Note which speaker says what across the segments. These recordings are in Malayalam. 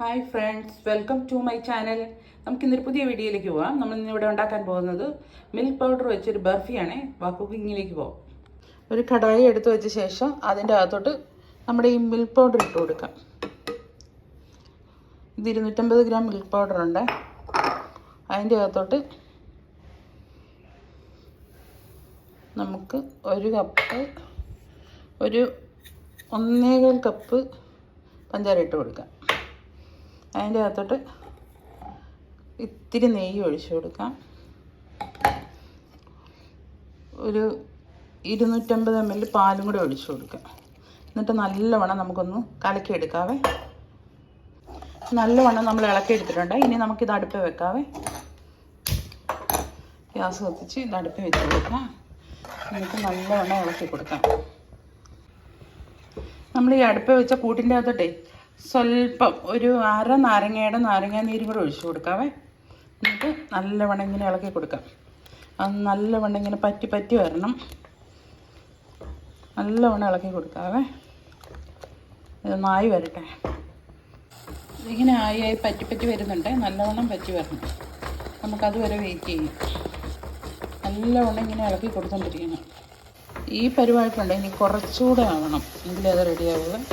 Speaker 1: Hi friends welcome to my channel നമുക്ക് ഇന്നൊരു പുതിയ വീഡിയോയിലേക്ക് പോവാം. നമ്മൾ ഇന്ന് ഇവിടെ ഉണ്ടാക്കാൻ പോകുന്നത് മിൽക്ക് പൗഡർ വെച്ചൊരു ബർഫിയാണ്. വാ കുക്കിങ്ങിലേക്ക് പോവാം. ഒരു കടായി എടുത്തു വെച്ച ശേഷം അതിന്റെ അകത്തോട്ട് നമ്മുടെ ഈ മിൽക്ക് പൗഡർ ഇട്ട് കൊടുക്കാം. ഇത് ഇരുന്നൂറ്റമ്പത് ഗ്രാം മിൽക്ക് പൗഡർ ഉണ്ട്. അതിന്റെ അകത്തോട്ട് നമുക്ക് ഒരു കപ്പ് ഒരു ഒന്നേകാൽ കപ്പ് പഞ്ചാര ഇട്ട് കൊടുക്കാം. അതിന്റെ അകത്തോട്ട് ഇത്തിരി നെയ്യ് ഒഴിച്ചു കൊടുക്കാം. ഒരു ഇരുന്നൂറ്റമ്പത് എം എൽ പാലും കൂടി ഒഴിച്ചു കൊടുക്കാം. എന്നിട്ട് നല്ലവണ്ണം നമുക്കൊന്ന് കലക്കിയെടുക്കാവേ. നല്ലവണ്ണം നമ്മൾ ഇളക്കി എടുത്തിട്ടുണ്ട് ഇനി നമുക്കിത് അടുപ്പ് വെക്കാവേ. ഗ്യാസ് കത്തിച്ച് ഇത് അടുപ്പ് വെച്ച് കൊടുക്കാം. എന്നിട്ട് നല്ലവണ്ണം ഇളക്കി കൊടുക്കാം. നമ്മൾ ഈ അടുപ്പ് വെച്ച കൂട്ടിന്റെ അകത്തോട്ടേ സ്വല്പം ഒരു അര നാരങ്ങയുടെ നാരങ്ങ നീരും കൂടെ ഒഴിച്ചു കൊടുക്കാവേ. എന്നിട്ട് നല്ലവണ്ണം ഇങ്ങനെ ഇളക്കി കൊടുക്കാം. അത് നല്ലവണ്ണം ഇങ്ങനെ പറ്റി പറ്റി വരണം. നല്ലവണ്ണം ഇളക്കി കൊടുക്കാവേ. ഇത് നായി വരട്ടെ. ഇങ്ങനെ ആയി ആയി പറ്റി പറ്റി വരുന്നുണ്ട്. നല്ലവണ്ണം പറ്റി വരണം. നമുക്കത് വരെ വെയിറ്റ് ചെയ്യും. നല്ലവണ്ണം ഇങ്ങനെ ഇളക്കി കൊടുത്തോണ്ടിരിക്കണം. ഈ പരിപാടിക്കുണ്ട് ഇനി കുറച്ചുകൂടെ ആവണം. എങ്കിലേ അത് റെഡിയാവുക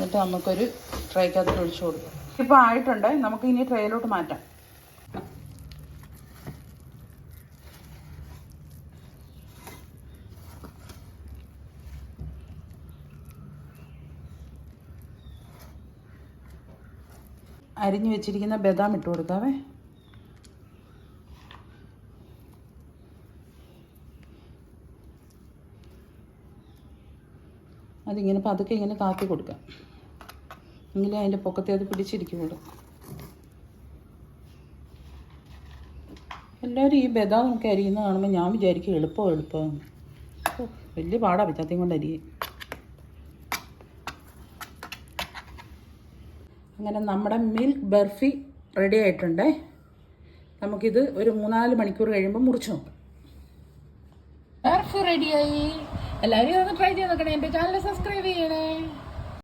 Speaker 1: എന്നിട്ട് നമുക്കൊരു ട്രൈക്കകത്ത് ഒഴിച്ചു കൊടുക്കാം. ഇപ്പോൾ ആയിട്ടുണ്ട്. നമുക്ക് ഇനി ട്രേയിലോട്ട് മാറ്റാം. അരിഞ്ഞു വെച്ചിരിക്കുന്ന ബദാം ഇട്ട് കൊടുക്കാവേ. അതിങ്ങനെ പതുക്കെ ഇങ്ങനെ താത്തി കൊടുക്കാം. എങ്കിലേ അതിന്റെ പൊക്കത്തെ അത് പിടിച്ചിരിക്കുള്ളൂ. എല്ലാവരും ഈ ബദാം നമുക്ക് അരിയുന്ന കാണുമ്പോൾ ഞാൻ വിചാരിക്കും എളുപ്പം എളുപ്പം. വലിയ പാടാ പിച്ചാത്തിയും കൊണ്ട് അരി അങ്ങനെ നമ്മുടെ മിൽക്ക് ബർഫി റെഡി ആയിട്ടുണ്ടേ. നമുക്കിത് ഒരു മൂന്നാൽ മണിക്കൂർ കഴിയുമ്പോൾ മുറിച്ച് നോക്കാം. ബർഫി റെഡിയായി എല്ലാവരും ഒന്ന് ട്രൈ ചെയ്ത് നോക്കണേ. എന്റെ ചാനൽ സബ്സ്ക്രൈബ് ചെയ്യണേ.